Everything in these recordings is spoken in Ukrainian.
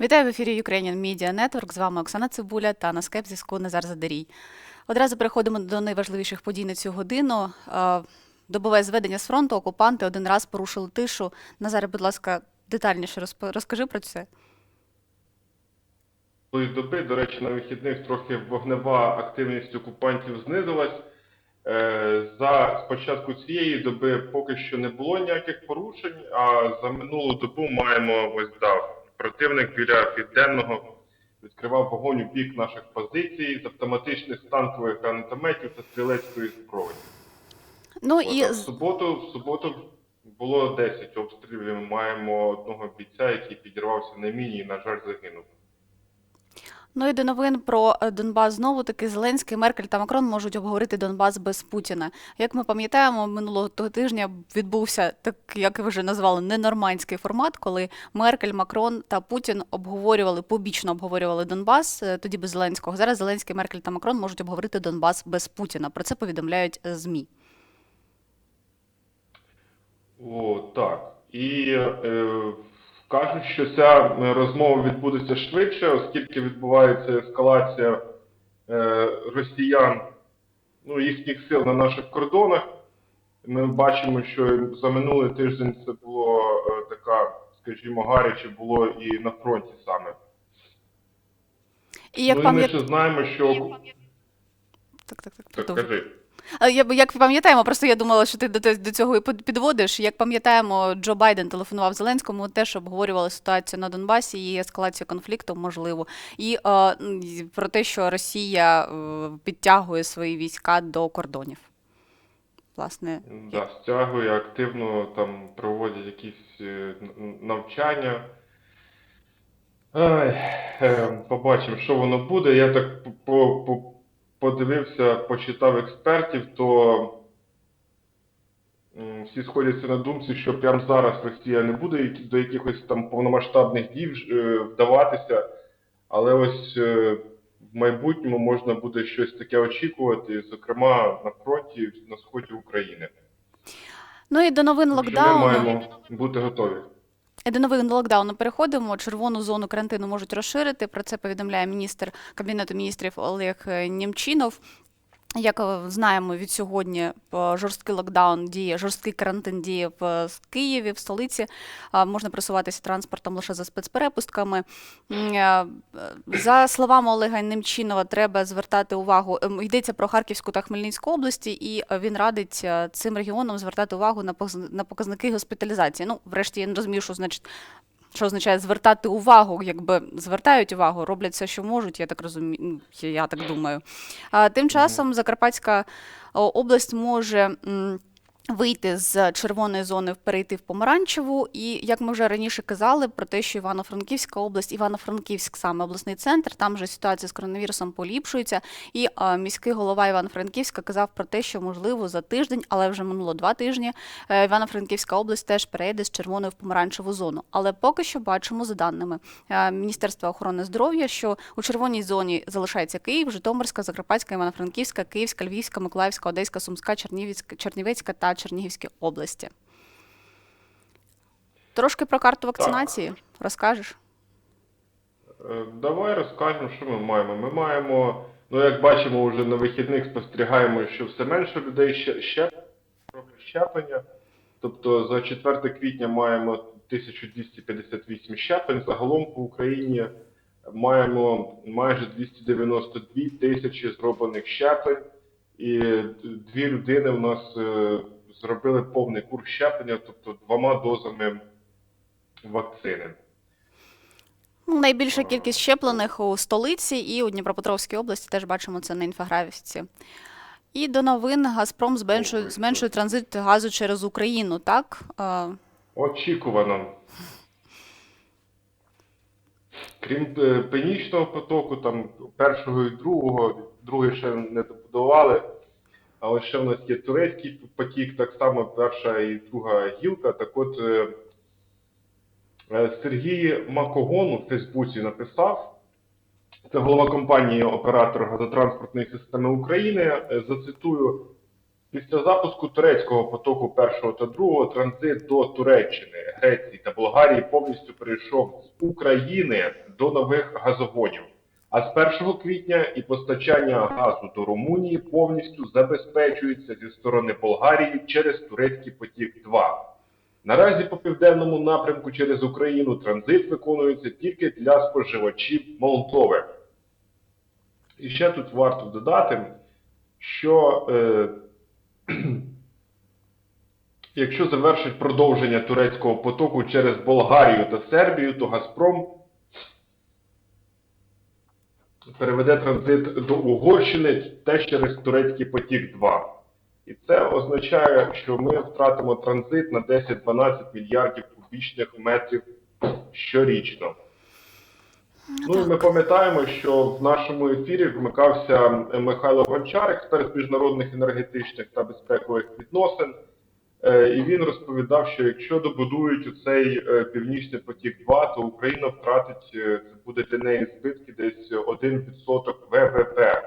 Вітаю в ефірі Ukrainian Media Network. З вами Оксана Цибуля та на скайп зв'язку Назар Задарій. Одразу переходимо до найважливіших подій на цю годину. Е, Добове зведення з фронту окупанти один раз порушили тишу. Назаре, будь ласка, детальніше розкажи про це. Доби, до речі, на вихідних трохи вогнева активність окупантів знизилась. Е, За спочатку цієї доби поки що не було ніяких порушень, а за минулу добу маємо ось да, противник біля південного відкривав вогонь у бік наших позицій з автоматичних танкових гранатометів та стрілецької зброї. Ну От, і в суботу, в суботу було 10 обстрілів. Ми маємо одного бійця, який підірвався на міні і, на жаль, загинув. Ну і до новин про е, Донбас знову таки Зеленський, Меркель та Макрон можуть обговорити Донбас без Путіна. Як ми пам'ятаємо, минулого тижня відбувся так, як ви вже назвали, ненормандський формат, коли Меркель, Макрон та Путін обговорювали побічно обговорювали Донбас, е, тоді без Зеленського. Зараз Зеленський, Меркель та Макрон можуть обговорити Донбас без Путіна. Про це повідомляють е, змі. О, так. І е, кажуть, що ця е, розмова відбудеться швидше, оскільки відбувається ескалація е, росіян, ну, їхніх сил на наших кордонах. Ми бачимо, що за минулий тиждень це було е, така, скажімо, гаряче було і на фронті саме. І як ну і ми ще знаємо, що так, так, так, так, кажи. А я- Як пам'ятаємо, просто я думала, що ти до, до цього і підводиш. Як пам'ятаємо, Джо Байден телефонував Зеленському, теж обговорювали ситуацію на Донбасі і ескалацію конфлікту, можливо, і е, про те, що Росія е, підтягує свої війська до кордонів. Власне, Да, стягує активно там проводять якісь е, навчання. Ай, е, побачимо, що воно буде. Я так по, по, подивився, почитав експертів, то всі сходяться на думці, що прямо зараз Росія не буде до якихось там повномасштабних дій е, вдаватися, але ось е, в майбутньому можна буде щось таке очікувати, зокрема на фронті на сході України. ну і до новин що Ми маємо бути готові. І до новин локдауну переходимо. Червону зону карантину можуть розширити. Про це повідомляє міністр кабінету міністрів Олег е, Німчинов. Як е, знаємо, від сьогодні е, жорсткий локдаун діє, жорсткий карантин діє в е, Києві, в столиці. Можна просуватися транспортом лише за спецперепустками. За словами Олега Немчинова, треба звертати увагу. ем, Йдеться про Харківську та Хмельницьку області, і він радить цим регіонам звертати увагу на показники госпіталізації. Ну, врешті я не розумію, що значить. Що означає звертати увагу, якби звертають увагу, роблять все, що можуть, я так розумію, ну, я- так думаю. А тим часом Закарпатська область може вийти з червоної зони, перейти в помаранчеву. І як ми вже раніше казали, про те, що Івано-Франківська область, Івано-Франківськ саме обласний центр, там вже ситуація з коронавірусом поліпшується. І а, міський голова Івано-Франківська казав про те, що можливо за тиждень, але вже минуло два тижні. е, Івано-Франківська область теж перейде з червоної в помаранчеву зону. Але поки що бачимо за даними е, Міністерства охорони здоров'я, що у червоній зоні залишається Київ, Житомирська, Закарпатська, Івано-Франківська, Київська, Львівська, Миколаївська, Одеська, Сумська, Чернівецька та Чернігівська області. Трошки про карту вакцинації розкажеш? Е, Давай розкажемо, що ми маємо. Ми маємо, ну як бачимо, вже на вихідних спостерігаємо, що все менше людей ще, щеплення. Тобто за 4 квітня маємо 1258 щеплень. Загалом по Україні маємо майже 292 тисячі зроблених щеплень. І дві людини у нас е, зробили повний курс щеплення, тобто двома дозами вакцини. Ну, Найбільша кількість щеплених у столиці і у Дніпропетровській області теж бачимо це на інфографіці. І до новин Газпром зменшує, зменшує транзит газу через Україну, так? Очікувано. Крім е, північного потоку, там першого і другого, другий ще не добудували, але ще в нас є турецький потік, так само перша і друга гілка. Так от е, е, Сергій Макогон у Фейсбуці написав, це голова компанії оператор газотранспортної системи України. е, Зацитую. Після запуску турецького потоку першого та другого транзит до Туреччини, Греції та Болгарії повністю перейшов з України до нових газогонів. А з 1 квітня і постачання газу до Румунії повністю забезпечується зі сторони Болгарії через турецький потік 2. Наразі по південному напрямку через Україну транзит виконується тільки для споживачів Молдови. І ще тут варто додати, що е, якщо завершить продовження турецького потоку через Болгарію та Сербію, то Газпром переведе транзит до Угорщини теж через турецький потік 2. І це означає, що ми втратимо транзит на 10-12 мільярдів кубічних метрів щорічно. Ну і ми пам'ятаємо, що в нашому ефірі вмикався Михайло Гончар, експерт міжнародних енергетичних та безпекових відносин. Е, І він розповідав, що якщо добудують цей північний потік 2, то Україна втратить е, це буде для неї збитки десь 1% ВВП.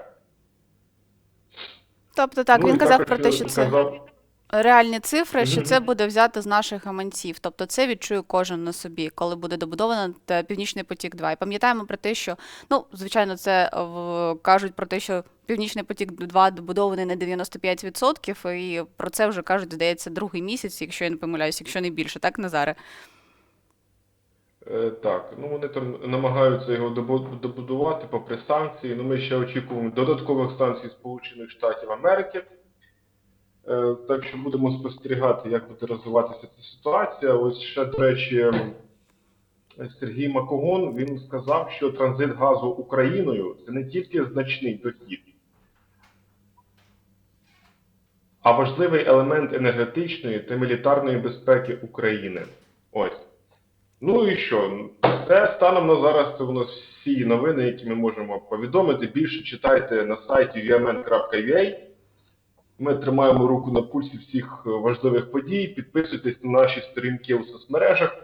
Тобто так, Ну, він казав про те, що це казав- реальні цифри, що це буде взято з наших гаманців. Тобто це відчує кожен на собі, коли буде добудовано Північний потік 2. І пам'ятаємо про те, що ну, звичайно, це в, кажуть про те, що Північний потік 2 добудований на 95%, і про це вже кажуть, здається, другий місяць, якщо я не помиляюсь, якщо не більше, так, Назаре? Е, Так, ну вони там намагаються його добу- добудувати попри санкції. Ну ми ще очікуємо додаткових санкцій Сполучених Штатів Америки. Е, Так що будемо спостерігати, як буде розвиватися ця ситуація. Ось ще, до речі, Сергій Макогон він сказав, що транзит газу Україною це не тільки значний дохід, а важливий елемент енергетичної та мілітарної безпеки України. Ось. Ну і що? Це станом на зараз це у нас всі новини, які ми можемо повідомити. Більше читайте на сайті umn.ua. Ми тримаємо руку на пульсі всіх е, важливих подій. Підписуйтесь на наші сторінки у соцмережах.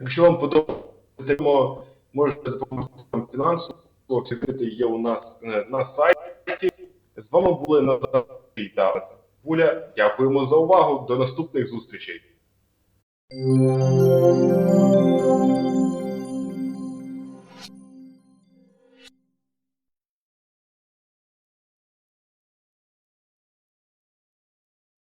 Якщо вам подобається, можете допомогти нам фінансово. Секрети є у нас е, на сайті. З вами були Назар та Гуля. Дякуємо за увагу. До наступних зустрічей.